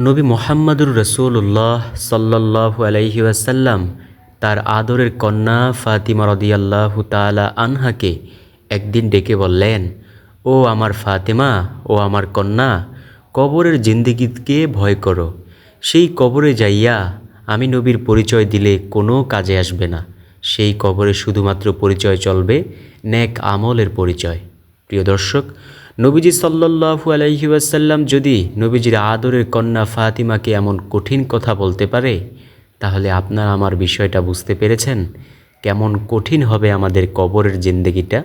নবী মোহাম্মদুর রসুল্লাহ সাল্লাহ আলাইহি ওয়াসাল্লাম তার আদরের কন্যা ফাতিমা রদিয়াল্লাহু তালা আনহাকে একদিন ডেকে বললেন, ও আমার ফাতেমা, ও আমার কন্যা, কবরের জিন্দিগিকে ভয় করো। সেই কবরে যাইয়া আমি নবীর পরিচয় দিলে কোনো কাজে আসবে না। সেই কবরে শুধুমাত্র পরিচয় চলবে নেক আমলের পরিচয়। প্রিয় দর্শক নবীজি সাল্লাহু আলাইহি ওয়াসাল্লাম যদি নবীজির আদরের কন্যা ফাতিমাকে এমন কঠিন কথা বলতে পারে, তাহলে আপনার আমার বিষয়টা বুঝতে পেরেছেন। কেমন কঠিন হবে আমাদের কবরের জিন্দগিটা?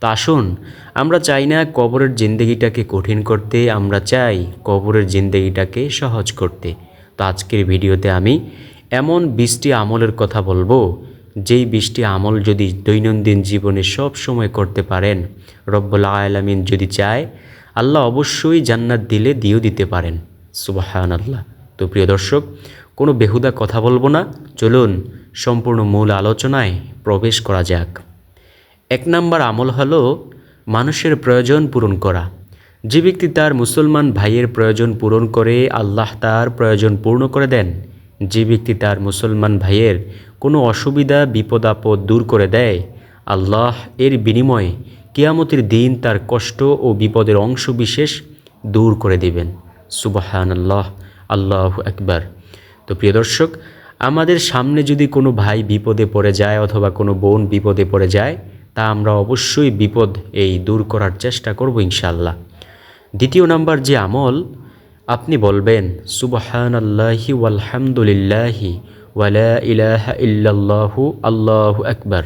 তো আসুন, আমরা চাই না কবরের জিন্দগিটাকে কঠিন করতে, আমরা চাই কবরের জিন্দগিটাকে সহজ করতে। তো আজকের ভিডিওতে আমি এমন বিশটি আমলের কথা বলব যেই বিশটি আমল যদি দৈনন্দিন জীবনে সব সময় করতে পারেন, রব্বুল আলামিন যদি চায়, আল্লাহ অবশ্যই জান্নাত দিলে দিয়েও দিতে পারেন। সুবাহান আল্লাহ তো প্রিয় দর্শক, কোনো বেহুদা কথা বলব না। চলুন সম্পূর্ণ মূল আলোচনায় প্রবেশ করা যাক। এক নাম্বার আমল হলো মানুষের প্রয়োজন পূরণ করা। যে ব্যক্তি তার মুসলমান ভাইয়ের প্রয়োজন পূরণ করে, আল্লাহ তার প্রয়োজন পূর্ণ করে দেন। যে ব্যক্তি তার মুসলমান ভাইয়ের কোনো অসুবিধা, বিপদ, আপদ দূর করে দেয়। আল্লাহ এর বিনিময়ে কেয়ামতের দিন তার কষ্ট ও বিপদের অংশ বিশেষ দূর করে দিবেন। সুবাহান আল্লাহ আল্লাহ একবার তো প্রিয় দর্শক, আমাদের সামনে যদি কোনো ভাই বিপদে পড়ে যায় অথবা কোনো বোন বিপদে পড়ে যায়, তা আমরা অবশ্যই বিপদ এই দূর করার চেষ্টা করব ইনশাল্লাহ দ্বিতীয় নাম্বার যে আমল, আপনি বলবেন সুবাহান আল্লাহি ওয়ালহামদুলিল্লাহি ওয়ালা ইলাহা ইল্লাল্লাহু আল্লাহু আকবার।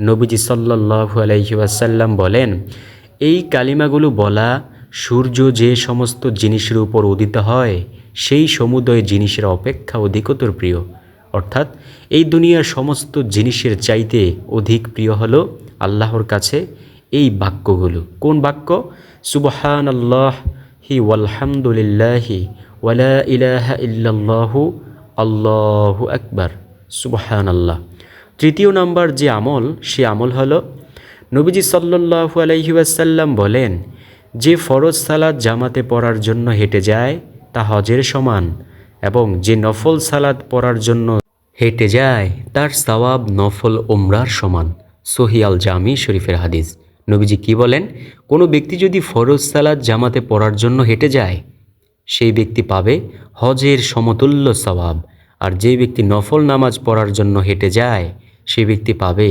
নবীজি সাল্লাল্লাহু আলাইহি ওয়াসাল্লাম বলেন, এই কালিমাগুলো বলা সূর্য যে সমস্ত জিনিসের উপর উদিত হয়, সেই সমুদয় জিনিসের অপেক্ষা অধিকতর প্রিয়। অর্থাৎ এই দুনিয়ার সমস্ত জিনিসের চাইতে অধিক প্রিয় হল আল্লাহর কাছে এই বাক্যগুলো। কোন বাক্য? সুবহান আল্লাহ হি ওয়ালহামদুলিল্লাহি ওয়ালা ইলাহা ইল্লাল্লাহু আল্লাহু আকবার সুবহান আল্লাহ তৃতীয় নাম্বার যে আমল, সে আমল হলো নবীজি সাল্লাল্লাহু আলাইহি ওয়াসাল্লাম বলেন, যে ফরজ সালাদ জামাতে পড়ার জন্য হেঁটে যায়, তা হজের সমান এবং যে নফল সালাদ পড়ার জন্য হেঁটে যায়, তার সওয়াব নফল ওমরার সমান। সহিয়াল জামি শরীফের হাদিস। নবীজি কি বলেন, কোনো ব্যক্তি যদি ফরজ সালাদ জামাতে পড়ার জন্য হেঁটে যায়, সেই ব্যক্তি পাবে হজের সমতুল্য সওয়াব। আর যে ব্যক্তি নফল নামাজ পড়ার জন্য হেঁটে যায় সে ব্যক্তি পাবে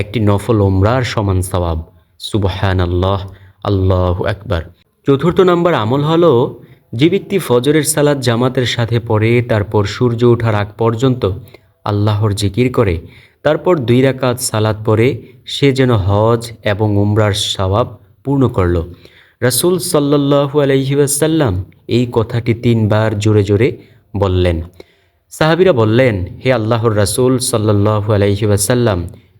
একটি নফল ওমরার সমান সওয়াব। সুবহান আল্লাহ আল্লাহ একবার চতুর্থ নাম্বার আমল হলো, যে ব্যক্তি ফজরের সালাদ জামাতের সাথে পড়ে, তারপর সূর্য ওঠার আগ পর্যন্ত আল্লাহর জিকির করে, তারপর দুই রাকাত সালাদ পরে সে যেন হজ এবং উমরার সওয়াব পূর্ণ করল। রাসূল সাল্লাল্লাহু আলাইহি ওয়াসাল্লাম এই কথাটি তিনবার জোরে জোরে বললেন। সাহাবিরা বললেন, হে আল্লাহর রাসূল সাল্লাল্লাহু আলাইহি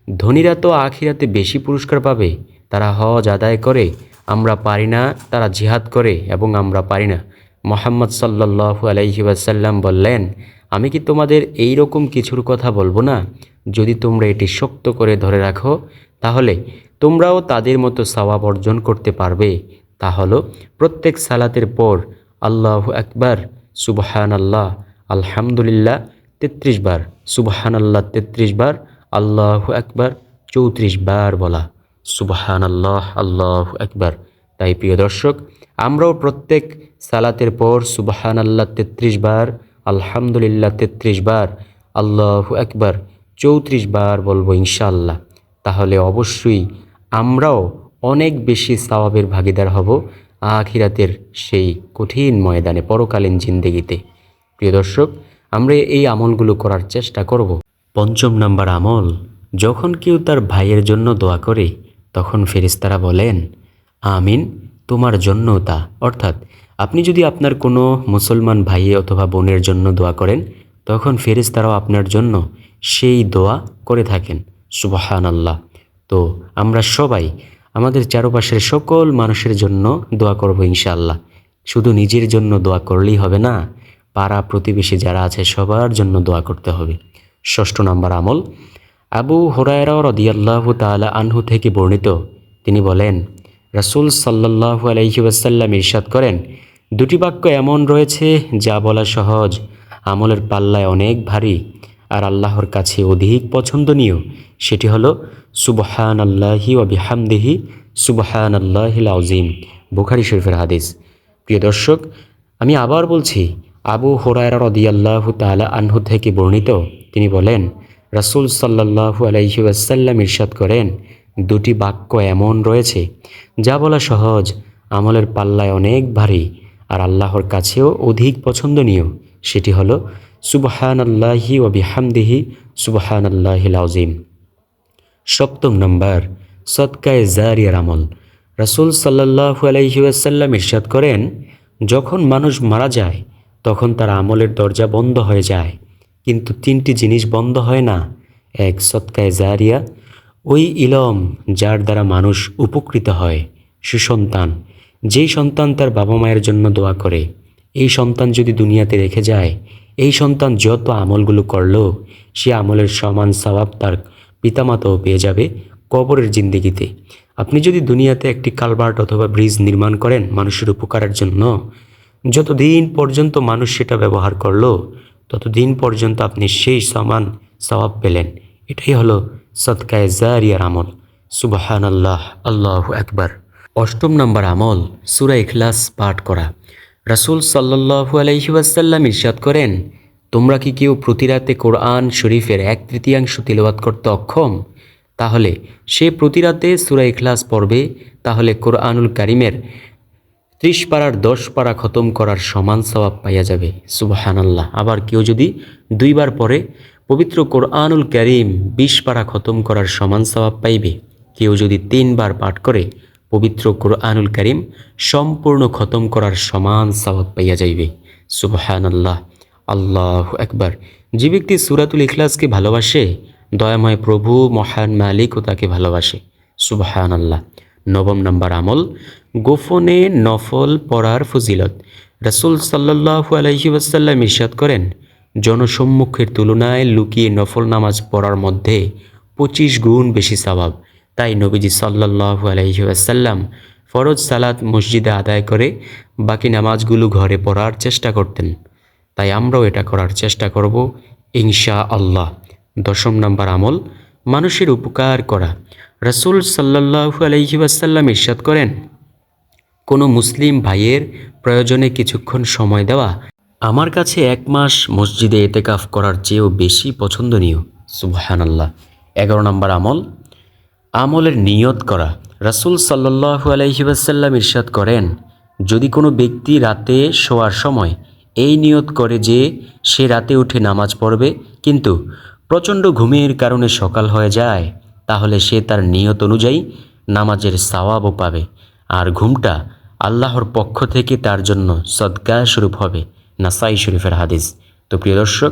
ধনীরা তো আখিরাতে বেশি পুরস্কার পাবে। তারা হজ আদায় করে, আমরা পারি না, তারা জিহাদ করে এবং আমরা পারি না। মোহাম্মদ সাল্লাল্লাহু আলাইহি বললেন, আমি কি তোমাদের এই রকম কিছুর কথা বলব না? যদি তোমরা এটি শক্ত করে ধরে রাখো, তাহলে তোমরাও তাদের মতো সওয়াব অর্জন করতে পারবে। তা হলো, প্রত্যেক সালাতের পর আল্লাহ আকবার সুবহান আল্লাহ আলহামদুলিল্লাহ, তেত্রিশ বার। সুবাহান আল্লাহ তেত্রিশ বার। আল্লাহ একবার চৌত্রিশ বার বলা। সুবাহান আল্লাহ আল্লাহ একবার তাই প্রিয় দর্শক, আমরাও প্রত্যেক সালাতের পর সুবাহান আল্লাহ তেত্রিশ বার, আলহামদুলিল্লাহ, তেত্রিশ বার, আল্লাহ একবার চৌত্রিশ বার বলব ইনশাল্লাহ তাহলে অবশ্যই আমরাও অনেক বেশি সওয়াবের ভাগিদার হব আখিরাতের সেই কঠিন ময়দানে, পরকালীন জিন্দেগিতে। প্রিয় দর্শক, আমরা এই আমলগুলো করার চেষ্টা করব। পঞ্চম নাম্বার আমল, যখন কেউ তার ভাইয়ের জন্য দোয়া করে, তখন ফেরেশতারা বলেন, আমিন, তোমার জন্য তা। অর্থাৎ, আপনি যদি আপনার কোনো মুসলমান ভাই অথবা বোনের জন্য দোয়া করেন, তখন ফেরেশতারাও আপনার জন্য সেই দোয়া করে থাকেন। সুবাহান আল্লাহ তো, আমরা সবাই আমাদের চারপাশের সকল মানুষের জন্য দোয়া করব ইনশাআল্লাহ। শুধু নিজের জন্য দোয়া করলেই হবে না পাড়া প্রতিবেশী যারা আছে, সবার জন্য দোয়া করতে হবে। ষষ্ঠ নম্বর আমল, আবু হরায়রাও রদিয়াল্লাহ তালা আনহু থেকে বর্ণিত। তিনি বলেন, রাসূল সাল্লাল্লাহু আলাইহি ওয়াসাল্লাম ইরশাদ করেন, দুটি বাক্য এমন রয়েছে যা বলা সহজ। আমলের পাল্লায় অনেক ভারী আর আল্লাহর কাছে অধিক পছন্দনীয়। সেটি হলো সুবহান আল্লাহি ও বিহামদিহি সুবহান আল্লাহিল আজিম বুখারি শরীফের হাদিস। প্রিয় দর্শক, আমি আবার বলছি আবু হোরায়রা রদিয়াল্লাহু তাআলা আনহু থেকে বর্ণিত, তিনি বলেন, রাসূল সাল্লাল্লাহু আলাইহি ওয়াসাল্লাম ইরশাদ করেন, দুটি বাক্য এমন রয়েছে, যা বলা সহজ, আমলের পাল্লায় অনেক ভারী আর আল্লাহর কাছেও অধিক পছন্দনীয়। সেটি হলো সুবহান আল্লাহি ও বিহামদিহি সুবহান আল্লাহিল আজিম সপ্তম নম্বর সৎকায় জারিয়ার আমল। রাসূল সাল্লাল্লাহু আলাইহি ওয়াসাল্লাম ইরশাদ করেন, যখন মানুষ মারা যায় তখন তার আমলের দরজা বন্ধ হয়ে যায়। কিন্তু তিনটি জিনিস বন্ধ হয় না। এক, সৎকায় জারিয়া। ওই ইলম যার দ্বারা মানুষ উপকৃত হয় সুসন্তান যেই সন্তান তার বাবা মায়ের জন্য দোয়া করে, এই সন্তান যদি দুনিয়াতে রেখে যায়, এই সন্তান যত আমলগুলো করল, সে আমলের সমান স্বভাব তার পিতামাতাও পেয়ে যাবে কবরের জিন্দিগিতে। আপনি যদি দুনিয়াতে একটি কালভার্ট অথবা ব্রিজ নির্মাণ করেন মানুষের উপকারের জন্য যতদিন পর্যন্ত মানুষ সেটা ব্যবহার করল, ততদিন পর্যন্ত আপনি সেই সমান সওয়াব পেলেন। এটাই হলো সৎকায় জারিয়ার আমল। সুবাহান আল্লাহ আল্লাহ একবার অষ্টম নম্বর আমল, সুরা ইখলাস পাঠ করা। রাসূল সাল্লাল্লাহু আলাইহি ওয়াসাল্লাম ইরশাদ করেন, তোমরা কি কেউ প্রতি রাতে কোরআন শরীফের এক তৃতীয়াংশ তিলওয়াত করতে অক্ষম? তাহলে সে প্রতি রাতে সুরা ইখলাস পড়বে, তাহলে কোরআনুল কারিমের ত্রিশ পাড়ার দশ পাড়া খতম করার সমান সওয়াব পাইয়া যাবে, সুবাহানাল্লাহ। আবার কেউ যদি দুইবার পরে পবিত্র কোরআনুল করিম বিশ পাড়া খতম করার সমান সওয়াব পাইবে। কেউ যদি তিনবার পাঠ করে, পবিত্র কোরআনুল করিম সম্পূর্ণ খতম করার সমান সওয়াব পাইয়া যাইবে, সুবাহানাল্লাহ। আল্লাহ একবার যে ব্যক্তি সুরাতুল ইখলাসকে ভালোবাসে, দয়াময় প্রভু, মহান মালিকও তাকে ভালোবাসে সুবাহান আল্লাহ নবম নম্বর আমল গোফনে নফল পড়ার ফজিলত। রাসূল সাল্লাল্লাহু আলাইহি ওয়াসাল্লাম ইরশাদ করেন, জনসম্মুখের তুলনায় লুকিয়ে নফল নামাজ পড়ার মধ্যে পঁচিশ গুণ বেশি স্বভাব তাই নবীজি সাল্লাল্লাহু আলাইহি ওয়াসাল্লাম ফরজ সালাত মসজিদে আদায় করে বাকি নামাজগুলো ঘরে পড়ার চেষ্টা করতেন। তাই আমরাও এটা করার চেষ্টা করব ইনশা আল্লাহ দশম নম্বর আমল, মানুষের উপকার করা। রাসূল সাল্লাল্লাহু আলাইহি ওয়াসাল্লাম ইরশাদ করেন কোনো মুসলিম ভাইয়ের প্রয়োজনে কিছুক্ষণ সময় দেওয়া আমার কাছে এক মাস মসজিদে এতেকাফ করার চেয়েও বেশি পছন্দনীয়। সুবহানাল্লাহ। এগারো নম্বর আমল। আমলের নিয়ত করা। রাসূল সাল্লাল্লাহু আলাইহি ওয়াসাল্লাম ইরশাদ করেন, যদি কোনো ব্যক্তি রাতে শোয়ার সময় এই নিয়ত করে যে সে রাতে উঠে নামাজ পড়বে, কিন্তু প্রচণ্ড ঘুমের কারণে সকাল হয়ে যায়, তাহলে সে তার নিয়ত অনুযায়ী নামাজের সাওয়াবও পাবে। আর ঘুমটা আল্লাহর পক্ষ থেকে তার জন্য সদকা স্বরূপ হবে নাসাই শরীফের হাদিস। তো প্রিয় দর্শক,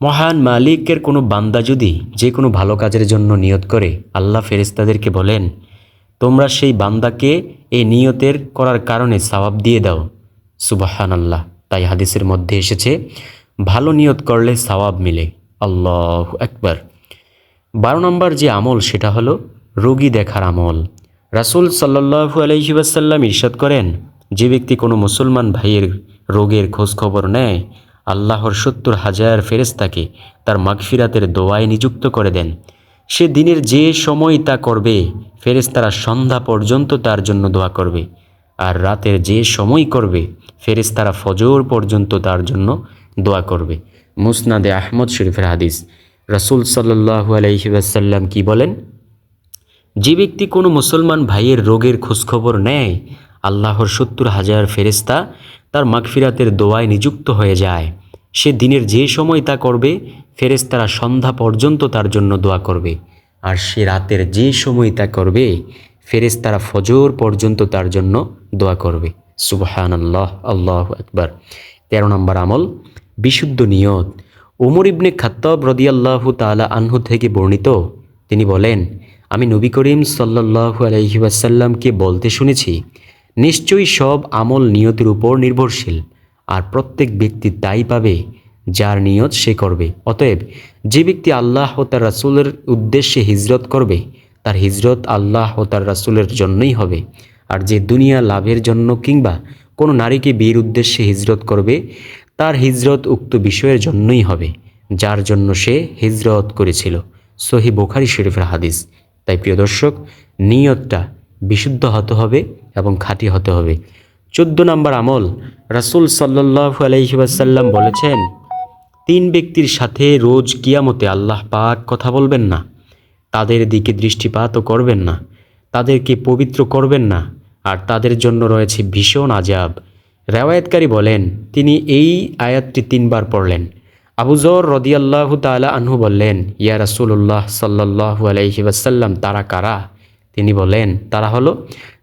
মহান মালিকের কোনো বান্দা যদি যে কোনো ভালো কাজের জন্য নিয়ত করে আল্লাহ ফেরেস্তাদেরকে বলেন, তোমরা সেই বান্দাকে এই নিয়তের করার কারণে সওয়াব দিয়ে দাও। সুবাহান আল্লাহ তাই হাদিসের মধ্যে এসেছে, ভালো নিয়ত করলে সওয়াব মিলে। আল্লাহ একবার বারো নম্বর যে আমল সেটা হলো রোগী দেখার আমল। রাসূল সাল্লাল্লাহু আলাইহি ওয়াসাল্লাম ইরশাদ করেন, যে ব্যক্তি কোনো মুসলমান ভাইয়ের রোগের খোঁজ খবর নেয়, আল্লাহর সত্তর হাজার ফেরেস্তাকে তার মাগফিরাতের দোয়ায় নিযুক্ত করে দেন। সে দিনের যে সময় তা করবে ফেরেস্তারা সন্ধ্যা পর্যন্ত তার জন্য দোয়া করবে। আর রাতের যে সময় করবে ফেরেস্তারা ফজর পর্যন্ত তার জন্য দোয়া করবে। মুসনাদে আহমদ শরীফের হাদিস। রাসূল সাল্লাল্লাহু আলাইহি ওয়াসাল্লাম কি বলেন? যে ব্যক্তি কোনো মুসলমান ভাইয়ের রোগের খোঁজখবর নেয়, আল্লাহর সত্তর হাজার ফেরেস্তা তার মাগফিরাতের দোয়ায় নিযুক্ত হয়ে যায়। সে দিনের যে সময় তা করবে ফেরেস্তারা সন্ধ্যা পর্যন্ত তার জন্য দোয়া করবে। আর সে রাতের যে সময় তা করবে ফেরেস্তারা ফজর পর্যন্ত তার জন্য দোয়া করবে। সুবহান আল্লাহ আল্লাহ একবার তেরো নম্বর আমল, বিশুদ্ধ নিয়ত। ওমর ইবনে খাত্তাব রদিয়াল্লাহু তাআলা আনহু থেকে বর্ণিত। তিনি বলেন আমি নবী করিম সাল্লাল্লাহু আলাইহি ওয়াসাল্লামকে বলতে শুনেছি, নিশ্চয়ই সব আমল নিয়তের উপর নির্ভরশীল, আর প্রত্যেক ব্যক্তি তাই পাবে যার নিয়ত সে করবে। অতএব, যে ব্যক্তি আল্লাহ ও তার রাসূলের উদ্দেশ্যে হিজরত করবে, তার হিজরত আল্লাহ ও তার রাসূলের জন্যই হবে। আর যে দুনিয়া লাভের জন্য কিংবা কোনো নারীকে বিয়ের উদ্দেশ্যে হিজরত করবে, তার হিজরত উক্ত বিষয়ের জন্যই হবে, যার জন্য সে হিজরত করেছিল। সহি বোখারি শরীফের হাদিস। তাই প্রিয় দর্শক, নিয়তটা বিশুদ্ধ হতে হবে এবং খাঁটি হতে হবে। চোদ্দ নম্বর আমল, রাসুল সাল্লাহ আলহিবাসাল্লাম বলেছেন, তিন ব্যক্তির সাথে রোজ কিয়ামতে আল্লাহ পাক কথা বলবেন না, তাদের দিকে দৃষ্টিপাতও করবেন না, তাদেরকে পবিত্র করবেন না, আর তাদের জন্য রয়েছে ভীষণ আজাব রেওয়ায়তকারী বলেন, তিনি এই আয়াতটি তিনবার পড়লেন। আবুজর রদিয়াল্লাহ তালা আনহু বললেন, ইয়া রাসুল্লাহ সাল্লাহ আলহি ওয়াসাল্লাম, তারা কারা? তিনি বলেন তারা হলো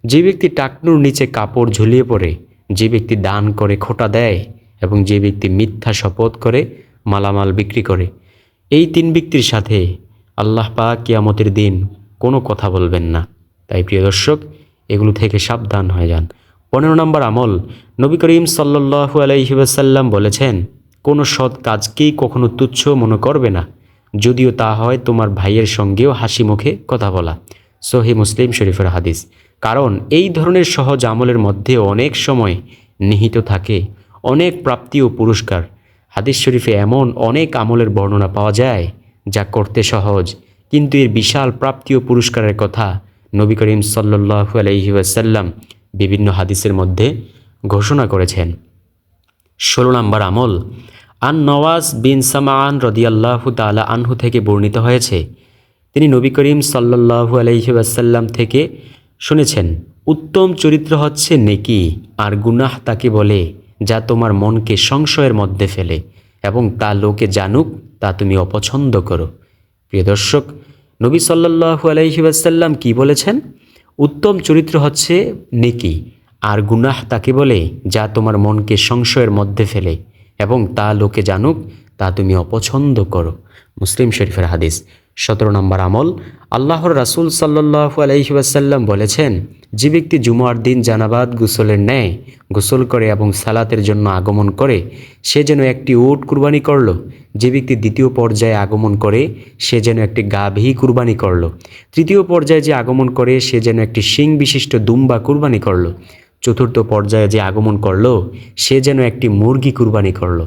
যে ব্যক্তি টাকনুর নিচে কাপড় ঝুলিয়ে পড়ে যে ব্যক্তি দান করে খোটা দেয় এবং যে ব্যক্তি মিথ্যা শপথ করে মালামাল বিক্রি করে। এই তিন ব্যক্তির সাথে আল্লাহ পাক কিয়ামতের দিন কোনো কথা বলবেন না। তাই প্রিয় দর্শক, এগুলো থেকে সাবধান হয়ে যান। পনেরো নম্বর আমল, নবী করিম সাল্লাহু আলহিবাসাল্লাম বলেছেন কোনো সৎ কাজকেই কখনো তুচ্ছ মনে করবে না। যদিও তা হয় তোমার ভাইয়ের সঙ্গেও হাসি মুখে কথা বলা। সহি মুসলিম শরীফের হাদিস। কারণ এই ধরনের সহজ আমলের মধ্যে অনেক সময় নিহিত থাকে, অনেক প্রাপ্তি ও পুরস্কার। হাদিস শরীফে এমন অনেক আমলের বর্ণনা পাওয়া যায়, যা করতে সহজ, কিন্তু এর বিশাল প্রাপ্তি ও পুরস্কারের কথা নবী করিম সাল্লু আলহি ওয়াসাল্লাম বিভিন্ন হাদিসের মধ্যে ঘোষণা করেছেন। ষোলো নম্বর আমল আন নওয়াজ বিন সামান রদিয়াল্লাহু তালা আনহু থেকে বর্ণিত হয়েছে। তিনি নবী করিম সাল্লাহু আলহি ওয়াসাল্লাম থেকে শুনেছেন, উত্তম চরিত্র হচ্ছে নেকি আর গুনাহ তাকে বলে, যা তোমার মনকে সংশয়ের মধ্যে ফেলে এবং তা লোকে জানুক, তা তুমি অপছন্দ করো। প্রিয় দর্শক, নবী সাল্লাহু আলহিবাসাল্লাম কি বলেছেন? উত্তম চরিত্র হচ্ছে নেকি আর গুনাহ তাকে বলে, যা তোমার মনকে সংশয়ের মধ্যে ফেলে। এবং তা লোকে জানুক, তা তুমি অপছন্দ করো। মুসলিম শরীফের হাদিস, সতেরো নম্বর আমল, আল্লাহর রাসুল সাল্লাহু আলহিবাসাল্লাম বলেছেন, যে ব্যক্তি জুমার দিন জানাবাদ গোসলের ন্যায় গোসল করে এবং সালাতের জন্য আগমন করে, সে যেন একটি উট কুরবানি করল। যে ব্যক্তি দ্বিতীয় পর্যায়ে আগমন করে, সে যেন একটি গাভী কুরবানি করল। তৃতীয় পর্যায়ে যে আগমন করে, সে যেন একটি শিং বিশিষ্ট দুম্বা কুরবানি করল। চতুর্থ পর্যায়ে যে আগমন করল, সে যেন একটি মুরগি কুরবানি করল।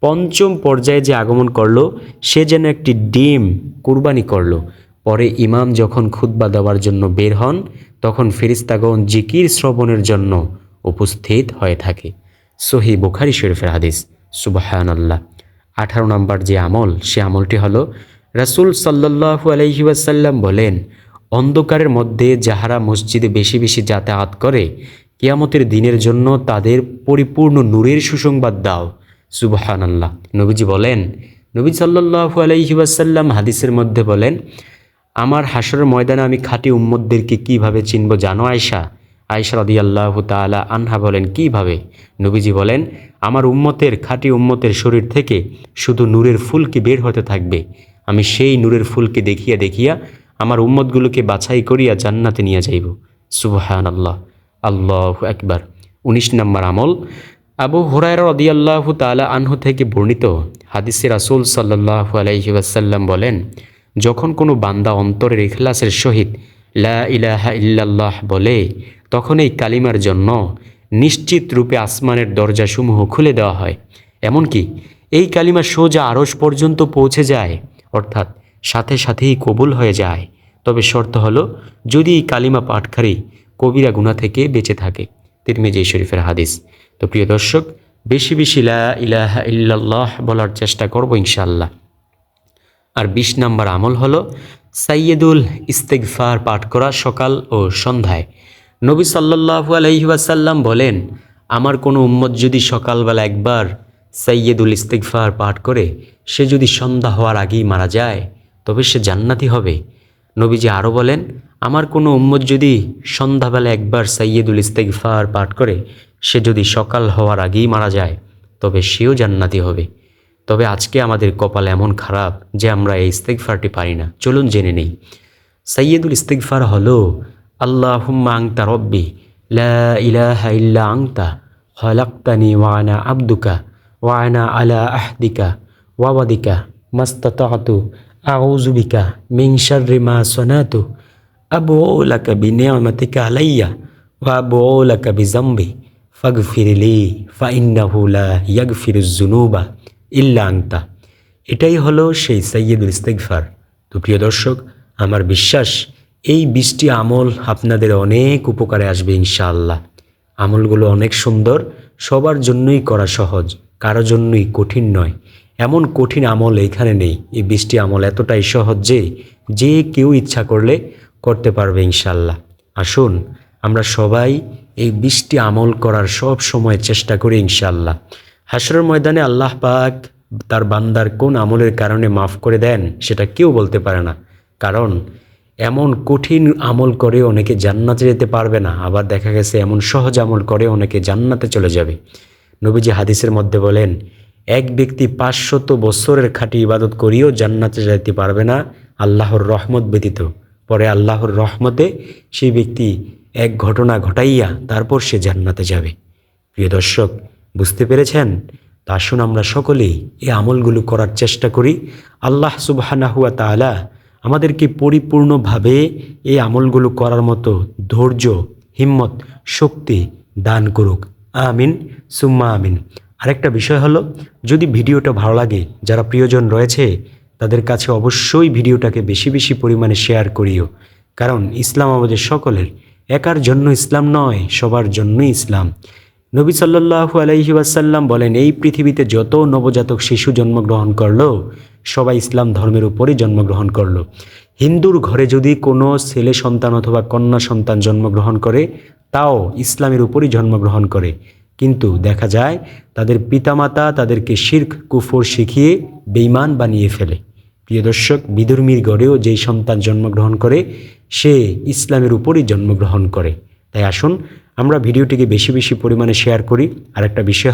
পঞ্চম পর্যায়ে যে আগমন করল, সে যেন একটি ডিম কুরবানি করল। পরে ইমাম যখন খুতবা দেওয়ার জন্য বের হন, তখন ফেরিস্তাগণ জিকির শ্রবণের জন্য উপস্থিত হয়ে থাকে। সহি বুখারি শরীফের হাদিস। সুবাহান আল্লাহ আঠারো নম্বর যে আমল, সে আমলটি হলো, রাসুল সাল্লাহু আলহিউসাল্লাম বলেন, অন্ধকারের মধ্যে যাহারা মসজিদে বেশি বেশি যাতায়াত করে কিয়ামতের দিনের জন্য তাদের পরিপূর্ণ নূরের সুসংবাদ দাও। সুবাহান আল্লাহ নবীজি বলেন, নবী সাল্লাহু আলাইহিবাসাল্লাম হাদিসের মধ্যে বলেন, আমার হাসরের ময়দানে আমি খাঁটি উম্মদদেরকে কীভাবে চিনব জানো আয়সা আয়সা রদি আল্লাহ তালা আনহা বলেন, কীভাবে? নবীজি বলেন, আমার উম্মতের খাঁটি উম্মতের শরীর থেকে শুধু নূরের ফুলকে বের হতে থাকবে। আমি সেই নূরের ফুলকে দেখিয়া দেখিয়া আমার উম্মতগুলোকে বাছাই করিয়া জান্নাতে নিয়ে যাইব। সুবাহান আল্লাহ আল্লাহ একবার উনিশ নম্বর আমল। আবু হুরায়র রদিয়াল্লাহু তালা আনহু থেকে বর্ণিত হাদিসে রাসুল সাল্লাহু আলাইহি বলেন, যখন কোনো বান্দা অন্তরের ইখলাসের সহিত লা ইলাহা ইল্লাল্লাহ বলে, তখন এই কালিমার জন্য নিশ্চিত রূপে আসমানের দরজাসমূহ খুলে দেওয়া হয়। এমনকি এই কালিমা সোজা আরস পর্যন্ত পৌঁছে যায়, অর্থাৎ সাথে সাথেই কবুল হয়ে যায়। তবে শর্ত হলো, যদি এই কালিমা পাঠকারী কবিরা গুণা থেকে বেঁচে থাকে। তিরমিজি শরীফের হাদিস। তো প্রিয় দর্শক, বেশি বেশি লা ইলাহা ইল্লাল্লাহ বলার চেষ্টা করব ইনশাল্লাহ আর বিশ নম্বর আমল হলো সাইয়েদুল ইস্তেকফার পাঠ করা সকাল ও সন্ধ্যায়। নবী সাল্লাহু আলহিবাসাল্লাম বলেন, আমার কোনো উম্মত যদি সকালবেলা একবার সাইয়েদুল ইস্তেকফার পাঠ করে, সে যদি সন্ধ্যা হওয়ার আগেই মারা যায়, তবে সে জান্নাতি হবে। নবীজি আরও বলেন আমার কোনো উম্মত যদি সন্ধ্যাবেলা একবার সাইয়েদুল ইস্তেকফার পাঠ করে, সে যদি সকাল হওয়ার আগেই মারা যায়, তবে সেও জান্নাতি হবে। তবে আজকে আমাদের কপাল এমন খারাপ যে আমরা এই ইস্তেকফারটি পারি না। চলুন জেনে নেই। সাইয়েদুল ইস্তেকফার হলো আল্লাহ আংতা রব্বি, লা ইলাহা ইল্লা আংতা হলাক্তানি ওয়ানা আব্দুকা ওয়ানা আলা আহদিকা ওয়াবাদিকা মাস্তাতাতু আউজুবিকা মিং শাররি মা সনাতু আবু লাকা বিনিয়ামাতিকা আলাইয়া ওয়া আবু লাকা বিজাম্বি ফাগ ফিরিলি ফা ইন্নাহুলা ইয়াগ ফিরুজুনুবা ইল্লা এটাই হলো সেই সৈয়দুল ইস্তেকফার তো প্রিয় দর্শক, আমার বিশ্বাস, এই বৃষ্টি আমল আপনাদের অনেক উপকারে আসবে ইনশাআল্লাহ। আমলগুলো অনেক সুন্দর, সবার জন্যই করা সহজ, কারও জন্যই কঠিন নয়। এমন কঠিন আমল এইখানে নেই। এই বৃষ্টি আমল এতটাই সহজ যে যে কেউ ইচ্ছা করলে করতে পারবে ইনশাল্লাহ। আসুন, আমরা সবাই এই বৃষ্টি আমল করার সব সময় চেষ্টা করি ইনশাল্লাহ। হাসরের ময়দানে আল্লাহ পাক তার বান্দার কোন আমলের কারণে মাফ করে দেন, সেটা কেউ বলতে পারে না। কারণ, এমন কঠিন আমল করে অনেকে জান্নাতে যেতে পারবে না, আবার দেখা গেছে এমন সহজ আমল করে অনেকে জান্নাতে চলে যাবে। নবীজি হাদিসের মধ্যে বলেন, এক ব্যক্তি পাঁচশত বছরের খাঁটি ইবাদত করিও জান্নাতে যাইতে পারবে না, আল্লাহর রহমত ব্যতীত। পরে আল্লাহর রহমতে সেই ব্যক্তি এক ঘটনা ঘটাইয়া তারপর সে জান্নাতে যাবে। প্রিয় দর্শক, বুঝতে পেরেছেন? তা আসুন আমরা সকলেই এই আমলগুলো করার চেষ্টা করি। আল্লাহ সুবাহানাহুয়া তাআলা আমাদেরকে পরিপূর্ণভাবে এই আমলগুলো করার মতো ধৈর্য, হিম্মত, শক্তি দান করুক। আমিন, সুম্মা আমিন। আরেকটা বিষয় হলো, যদি ভিডিওটা ভালো লাগে, যারা প্রিয়জন রয়েছে তাদের কাছে অবশ্যই ভিডিওটাকে বেশি বেশি পরিমাণে শেয়ার করিও। কারণ ইসলাম আমাদের সকলের। একার জন্য ইসলাম নয়, সবার জন্যই ইসলাম। নবী সাল্লাল্লাহু আলাইহি ওয়াসাল্লাম বলেন, এই পৃথিবীতে যত নবজাতক শিশু জন্মগ্রহণ করল, সবাই ইসলাম ধর্মের উপরই জন্মগ্রহণ করল। হিন্দুর ঘরে যদি কোনো ছেলে সন্তান অথবা কন্যা সন্তান জন্মগ্রহণ করে, তাও ইসলামের উপরই জন্মগ্রহণ করে। কিন্তু দেখা যায়, তাদের পিতামাতা তাদেরকে শির্ক, কুফর শিখিয়ে বেইমান বানিয়ে ফেলে। প্রিয় দর্শক বিধর্মীর গড়েও যেই সন্তান জন্মগ্রহণ করে, সে ইসলামের উপরই জন্মগ্রহণ করে। তাই আসুন, আমরা ভিডিওটিকে বেশি বেশি পরিমাণে শেয়ার করি। আর একটা বিষয়